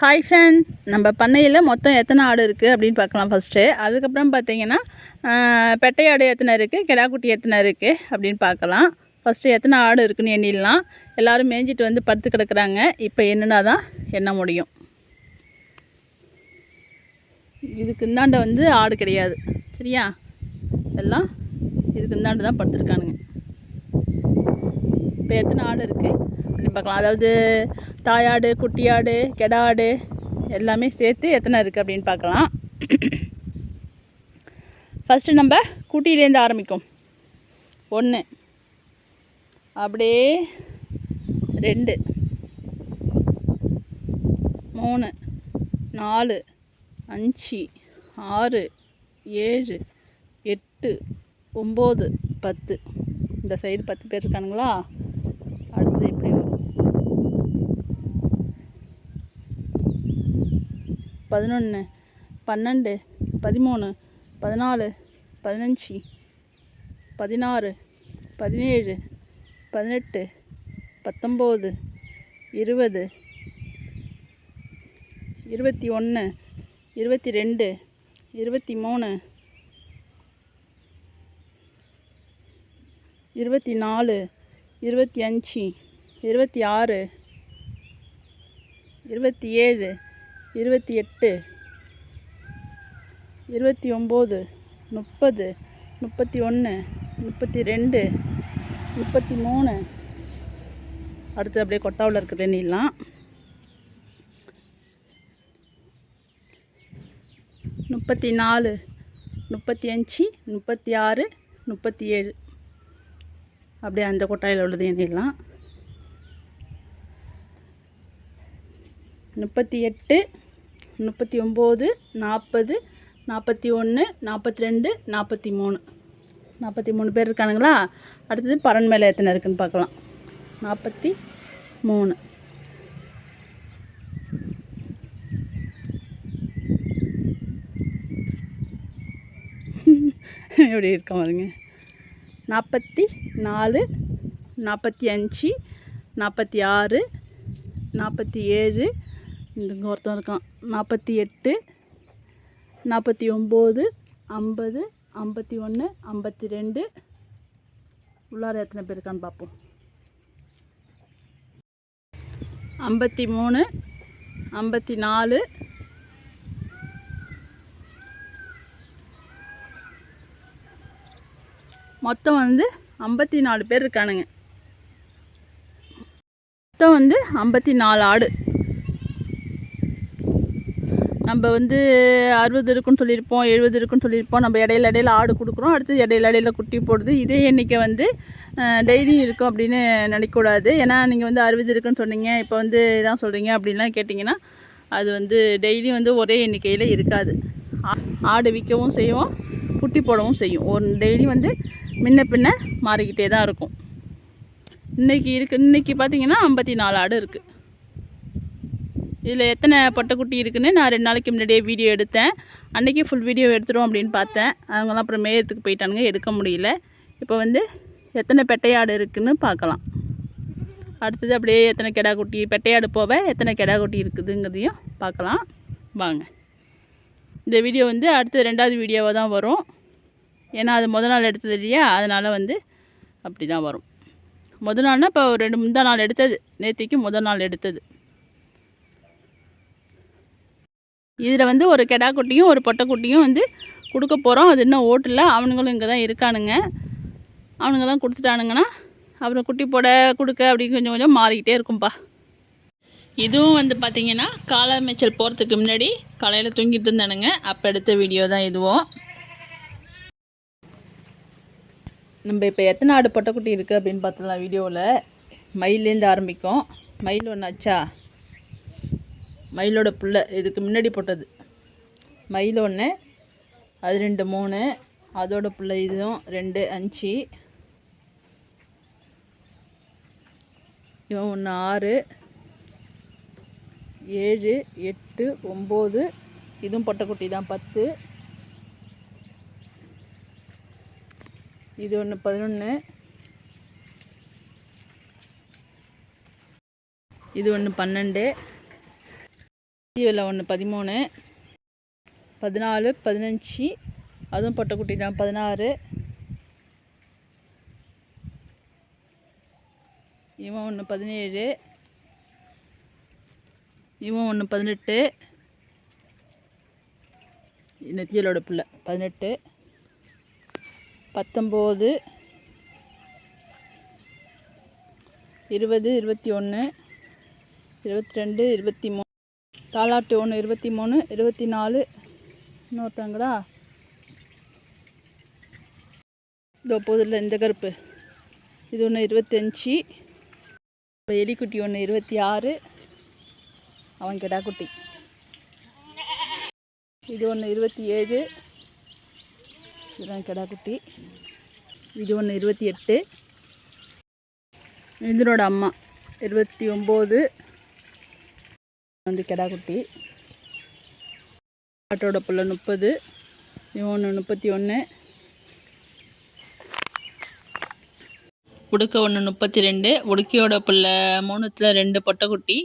Hi friend நம்ம பண்ணையில் மொத்தம் எத்தனை ஆடு இருக்குது அப்படின்னு பார்க்கலாம் ஃபஸ்ட்டு அதுக்கப்புறம் பார்த்தீங்கன்னா பெட்டையாடு பெட்டை ஆடு எத்தனை இருக்குது கிடாக்குட்டி எத்தனை இருக்குது அப்படின்னு பார்க்கலாம். ஃபஸ்ட்டு எத்தனை ஆடு இருக்குன்னு எண்ணிடலாம். எல்லோரும் மேய்ஞ்சிட்டு வந்து படுத்து கிடக்குறாங்க. இப்போ என்னன்னா தான் எண்ண முடியும்? இதுக்கு இந்தாண்ட வந்து ஆடு கிடையாது. சரியா? எல்லாம் இதுக்கு இந்தாண்டு தான் படுத்துருக்கானுங்க. இப்போ எத்தனை ஆடு இருக்குது அப்படின்னு பார்க்கலாம் அதாவது தாயாடு குட்டியாடு கெடாடு எல்லாமே சேர்த்து எத்தனை இருக்குது அப்படின்னு பார்க்கலாம். ஃபஸ்ட்டு நம்ம குட்டியிலேருந்து ஆரம்பிக்கும். ஒன்று அப்படியே ரெண்டு. மூணு. நாலு. அஞ்சு. ஆறு. ஏழு. எட்டு. ஒம்பது. பத்து. இந்த சைடு பத்து பேர் இருக்கானுங்களா அடுத்தது இப்படி வரும் பதினொன்று பன்னெண்டு பதிமூணு பதினாலு பதினஞ்சு பதினாறு பதினேழு பதினெட்டு பத்தொம்போது இருபது இருபத்தி ஒன்று இருபத்தி ரெண்டு இருபத்தி மூணு இருபத்தி நாலு இருபத்தி அஞ்சு இருபத்தி ஆறு இருபத்தி ஏழு இருபத்தி எட்டு இருபத்தி ஒம்பது முப்பது முப்பத்தி ஒன்று முப்பத்தி ரெண்டு முப்பத்தி மூணு. அடுத்து அப்படியே கொட்டாவில் இருக்குது நீலாம் முப்பத்தி நாலு முப்பத்தி அஞ்சு முப்பத்தி ஆறு முப்பத்தி ஏழு. அப்படியே அந்த கொட்டாயில் உள்ளது எண்ணிடலாம் முப்பத்தி எட்டு முப்பத்தி ஒம்பது நாற்பது நாற்பத்தி ஒன்று நாற்பத்தி ரெண்டு நாற்பத்தி மூணு. நாற்பத்தி மூணு பேர் இருக்கானுங்களா? அடுத்தது பரன் மேலே எத்தனை இருக்குன்னு பார்க்கலாம். நாற்பத்தி மூணு. எப்படி இருக்க பாருங்க. நாற்பத்தி நாலு நாற்பத்தி அஞ்சு நாற்பத்தி ஆறு நாற்பத்தி ஏழு இங்கே ஒருத்தன் இருக்கான். நாற்பத்தி எட்டு நாற்பத்தி ஒம்பது ஐம்பது ஐம்பத்தி ஒன்று ஐம்பத்தி ரெண்டு. உள்ளார எத்தனை பேர் இருக்கான்னு பார்ப்போம். ஐம்பத்தி மூணு ஐம்பத்தி நாலு. மொத்தம் வந்து ஐம்பத்தி நாலு பேர் இருக்கானுங்க. மொத்தம் வந்து ஐம்பத்தி நாலு ஆடு. நம்ம வந்து அறுபது இருக்குன்னு சொல்லியிருப்போம் எழுபது இருக்குன்னு சொல்லியிருப்போம். நம்ம இடையில இடையில ஆடு கொடுக்குறோம். அடுத்து இடையில இடையில குட்டி போடுது. இதே எண்ணிக்கை வந்து டெய்லியும் இருக்கும் அப்படின்னு நினைக்கக்கூடாது. ஏன்னா நீங்கள் வந்து அறுபது இருக்குன்னு சொன்னீங்க. இப்போ வந்து இதான் சொல்கிறீங்க அப்படின்லாம் கேட்டிங்கன்னா அது வந்து டெய்லியும் வந்து ஒரே எண்ணிக்கையில் இருக்காது. ஆ- ஆடு விற்கவும் செய்யும் குட்டி போடவும் செய்யும். ஒரு டெய்லி வந்து முன்ன பின்ன மாறிக்கிட்டே தான் இருக்கும். இன்னைக்கு இருக்கு இன்னைக்கு பார்த்தீங்கன்னா ஐம்பத்தி நாலு ஆடு இருக்குது இதில் எத்தனை பொட்டைக்குட்டி இருக்குன்னு நான் ரெண்டு நாளைக்கு முன்னாடியே வீடியோ எடுத்தேன். அன்றைக்கி ஃபுல் வீடியோ எடுத்துரும் அப்படின்னு பார்த்தேன். அவங்களாம் அப்புறம் மேயத்துக்கு போயிட்டானுங்க எடுக்க முடியல. இப்போ வந்து எத்தனை பெட்டையாடு இருக்குதுன்னு பார்க்கலாம். அடுத்தது அப்படியே எத்தனை கெடா குட்டி பெட்டையாடு போக எத்தனை கெடா குட்டி இருக்குதுங்கிறதையும் பார்க்கலாம். வாங்க. இந்த வீடியோ வந்து அடுத்த ரெண்டாவது வீடியோவாக தான் வரும். ஏன்னா அது முத நாள் எடுத்தது இல்லையா? அதனால் வந்து அப்படி தான் வரும். முத நாள்னால் இப்போ ஒரு ரெண்டு முந்தா நாள் எடுத்தது. நேத்திக்கு முத நாள் எடுத்தது. இதில் வந்து ஒரு கெடா குட்டியும் ஒரு பொட்டைக்குட்டியும் வந்து கொடுக்க போகிறோம் அது இன்னும் ஓட்டில். அவனுங்களும் இங்கே தான் இருக்கானுங்க. அவனுங்க தான் கொடுத்துட்டானுங்கன்னா அப்புறம் குட்டி போட கொடுக்க அப்படின்னு கொஞ்சம் கொஞ்சம் மாறிக்கிட்டே இருக்கும்ப்பா இதுவும் வந்து பார்த்தீங்கன்னா காலை மேய்ச்சல் போகிறதுக்கு முன்னாடி காலையில் தூங்கிட்டு இருந்தானுங்க. அப்போ எடுத்த வீடியோ தான் இதுவும். நம்ம இப்போ எத்தனை ஆடு பொட்டைக்குட்டி இருக்குது அப்படின்னு பார்த்தலாம் வீடியோவில். மயிலேருந்து ஆரம்பிக்கும். மயில் ஒன்றாச்சா மயிலோட புள்ள இதுக்கு முன்னாடி போட்டது. மயில் ஒன்று அது ரெண்டு மூணு அதோட பிள்ளை இதுவும் ரெண்டு அஞ்சு. இவன் ஒன்று ஆறு ஏழு எட்டு ஒம்பது. இதுவும் பொட்டைக்குட்டி தான் பத்து. இது ஒன்று பதினொன்று இது ஒன்று பன்னெண்டு. டிவியில் ஒன்று பதிமூணு பதினாலு பதினஞ்சு அதுவும் பொட்டக்குட்டி தான் பதினாறு. இவன் ஒன்று பதினேழு இவன் ஒன்று பதினெட்டு. நெத்தியலோட பிள்ளை பதினெட்டு. பத்தொம்போது இருபது இருபத்தி ஒன்று இருபத்தி ரெண்டு இருபத்தி மூணு. தாலாட்டு ஒன்று இருபத்தி மூணு இருபத்தி நாலு. இன்னொருத்தங்கடா. இதோ போதில் இந்த கருப்பு. இது ஒன்று இருபத்தஞ்சி. எலிக்குட்டி ஒன்று இருபத்தி ஆறு. அவன் கெடாக்குட்டி இது ஒன்று இருபத்தி ஏழு. இதுதான் கிடாக்குட்டி இது ஒன்று இருபத்தி எட்டு. இதனோட அம்மா இருபத்தி ஒம்பது. வந்து கிடாக்குட்டி ஆட்டோட புள்ள முப்பது இவன் ஒன்று முப்பத்தி ஒன்று உடுக்க ஒன்று முப்பத்தி ரெண்டு உடுக்கையோட புள்ள மூணுத்தில் ரெண்டு பொட்டைக்குட்டி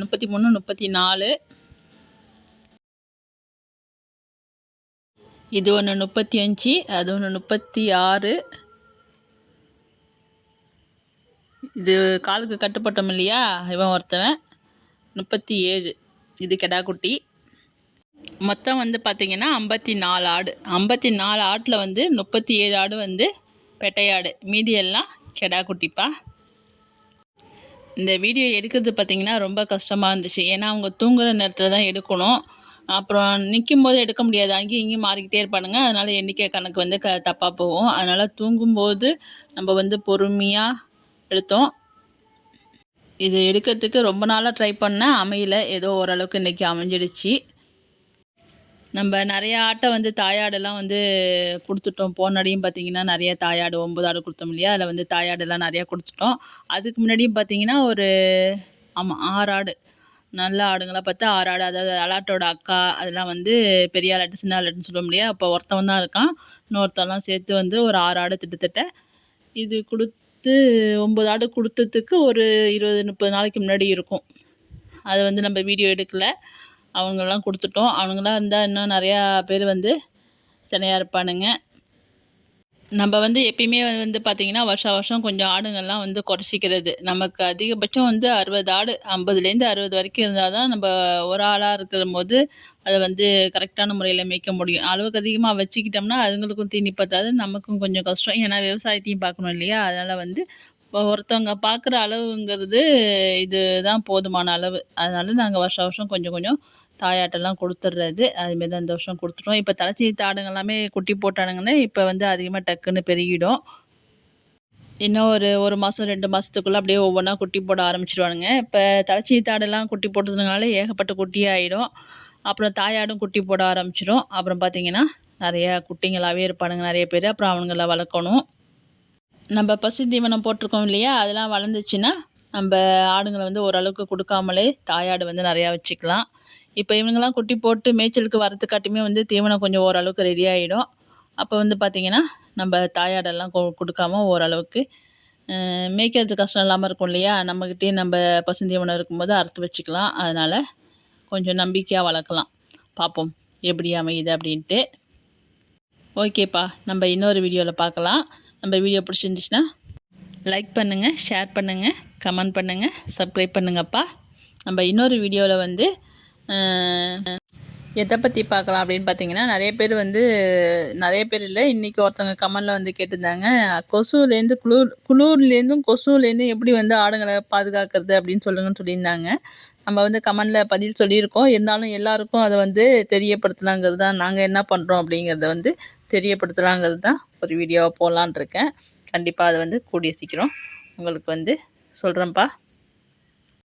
முப்பத்தி மூணு முப்பத்தி நாலு இது ஒன்று முப்பத்தி அஞ்சு அது ஒன்று முப்பத்தி ஆறு இது காலுக்கு கட்டுப்பட்டோம் இல்லையா? இவன் ஒருத்தவன். முப்பத்தி ஏழு. இது கெடாக்குட்டி மொத்தம் வந்து பார்த்திங்கன்னா ஐம்பத்தி நாலு ஆடு. ஐம்பத்தி நாலு ஆட்டில் வந்து முப்பத்தி ஏழு ஆடு வந்து பெட்டையாடு. மீதி எல்லாம் கெடா குட்டிப்பா. இந்த வீடியோ எடுக்கிறது பார்த்திங்கன்னா ரொம்ப கஷ்டமாக இருந்துச்சு. ஏன்னா அவங்க தூங்குகிற நேரத்தில் தான் எடுக்கணும். அப்புறம் நிற்கும் போது எடுக்க முடியாது. அங்கேயும் இங்கேயும் மாறிக்கிட்டே இருப்பானுங்க. அதனால் எண்ணிக்கை கணக்கு வந்து க தப்பாக போகும். அதனால் தூங்கும்போது நம்ம வந்து பொறுமையாக எடுத்தோம். இது எடுக்கிறதுக்கு ரொம்ப நாளாக ட்ரை பண்ணேன் அமையல. ஏதோ ஓரளவுக்கு இன்றைக்கி அமைஞ்சிடுச்சு. நம்ம நிறைய ஆட்டை வந்து தாயாடெல்லாம் வந்து கொடுத்துட்டோம். போனடியும் பார்த்திங்கன்னா நிறைய தாயாடு ஒம்பது ஆடு கொடுத்தோம் இல்லையா? அதில் வந்து தாயாடெல்லாம் நிறையா கொடுத்துட்டோம். அதுக்கு முன்னாடியும் பார்த்திங்கன்னா ஒரு ஆமாம் ஆறு ஆடு. நல்ல ஆடுங்களாக பார்த்து ஆறு ஆடு. அதாவது அலாட்டோட அக்கா அதெல்லாம் வந்து பெரிய அலாட்டு சின்ன அலாட்டுன்னு சொல்ல இல்லையா? அப்போ ஒருத்தவன் தான் இருக்கான். இன்னொருத்தெல்லாம் சேர்த்து வந்து ஒரு ஆறு ஆடு திட்டத்தட்ட இது கொடுத்து ஒம்பது ஆடு கொடுத்ததுக்கு ஒரு இருபது முப்பது நாளைக்கு முன்னாடி இருக்கும். அது வந்து நம்ம வீடியோ எடுக்கலை. அவங்களாம் கொடுத்துட்டோம். அவனுங்களாம் இருந்தால் இன்னும் நிறையா பேர் வந்து சினையாக இருப்பானுங்க. நம்ம வந்து எப்பயுமே வந்து பார்த்திங்கன்னா வருஷம் வருஷம் கொஞ்சம் ஆடுங்கள்லாம் வந்து குறைச்சிக்கிறது. நமக்கு அதிகபட்சம் வந்து அறுபது ஆடு ஐம்பதுலேருந்து அறுபது வரைக்கும் இருந்தால் தான் நம்ம ஒரு ஆளாக இருக்கிற போது அதை வந்து கரெக்டான முறையில் மேய்க்க முடியும். அளவுக்கு அதிகமாக வச்சுக்கிட்டோம்னா அதுங்களுக்கும் தீனி பற்றாது நமக்கும் கொஞ்சம் கஷ்டம். ஏன்னா விவசாயத்தையும் பார்க்கணும் இல்லையா? அதனால் வந்து ஒருத்தவங்க பார்க்குற அளவுங்கிறது இது தான் போதுமான அளவு. அதனால் நாங்கள் வருஷம் வருஷம் கொஞ்சம் கொஞ்சம் தாயாட்டெல்லாம் கொடுத்துட்றது அதுமாரி தான் இந்த வருஷம் கொடுத்துட்டோம். இப்போ தலைச்சி தாடுங்க எல்லாமே குட்டி போட்டானுங்கன்னா இப்போ வந்து அதிகமாக டக்குன்னு பெருகிடும். இன்னும் ஒரு ஒரு மாதம் ரெண்டு மாதத்துக்குள்ளே அப்படியே ஒவ்வொன்றா குட்டி போட ஆரம்பிச்சிருவானுங்க. இப்போ தலைச்சி தாடெல்லாம் குட்டி போட்டதுனால ஏகப்பட்ட குட்டி ஆகிடும் அப்புறம் தாயாடும் குட்டி போட ஆரம்பிச்சிடும் அப்புறம் பார்த்திங்கன்னா நிறையா குட்டிங்களாகவே இருப்பானுங்க நிறைய பேர். அப்புறம் அவனுங்கள வளர்க்கணும். நம்ம பசு தீவனம் போட்டிருக்கோம் இல்லையா? அதெல்லாம் வளர்ந்துச்சுன்னா நம்ம ஆடுங்களை வந்து ஓரளவுக்கு கொடுக்காமலே தாயாடு வந்து நிறையா வச்சுக்கலாம். இப்போ இவங்கெல்லாம் குட்டி போட்டு மேய்ச்சலுக்கு வரத்துக்காட்டியுமே வந்து தீவனம் கொஞ்சம் ஓரளவுக்கு ரெடி ஆகிடும் அப்போ வந்து பார்த்திங்கன்னா நம்ம தாயாடெல்லாம் கொ கொடுக்காம ஓரளவுக்கு மேய்க்கிறது கஷ்டம் இல்லாமல் இருக்கும் இல்லையா? நம்மக்கிட்டே நம்ம பசுந்தீவனம் இருக்கும்போது அறுத்து வச்சுக்கலாம். அதனால் கொஞ்சம் நம்பிக்கையாக வளர்க்கலாம். பார்ப்போம் எப்படி அமையுது அப்படின்ட்டு. ஓகேப்பா நம்ம இன்னொரு வீடியோவில் பார்க்கலாம் நம்ம வீடியோ பிடிச்சிருந்துச்சுன்னா லைக் பண்ணுங்கள் ஷேர் பண்ணுங்கள் கமெண்ட் பண்ணுங்கள் சப்ஸ்கிரைப் பண்ணுங்கப்பா. நம்ம இன்னொரு வீடியோவில் வந்து எதை பற்றி பார்க்கலாம் அப்படின்னு பார்த்தீங்கன்னா நிறைய பேர் வந்து நிறைய பேர் இல்லை. இன்றைக்கி ஒருத்தவங்க கமலில் வந்து கேட்டிருந்தாங்க கொசுலேருந்து குளூர் குளூர்லேருந்தும் கொசுலேருந்தும் எப்படி வந்து ஆடுங்களை பாதுகாக்கிறது அப்படின்னு சொல்லுங்கன்னு சொல்லியிருந்தாங்க. நம்ம வந்து கமலில் பதில் சொல்லியிருக்கோம். இருந்தாலும் எல்லாருக்கும் அதை வந்து தெரியப்படுத்தலாங்கிறது தான். நாங்கள் என்ன பண்ணுறோம் அப்படிங்கிறத வந்து தெரியப்படுத்தலாங்கிறது தான் ஒரு வீடியோவை போகலான் இருக்கேன். கண்டிப்பாக அதை வந்து கூடிய சீக்கிரம் உங்களுக்கு வந்து சொல்கிறேன்ப்பா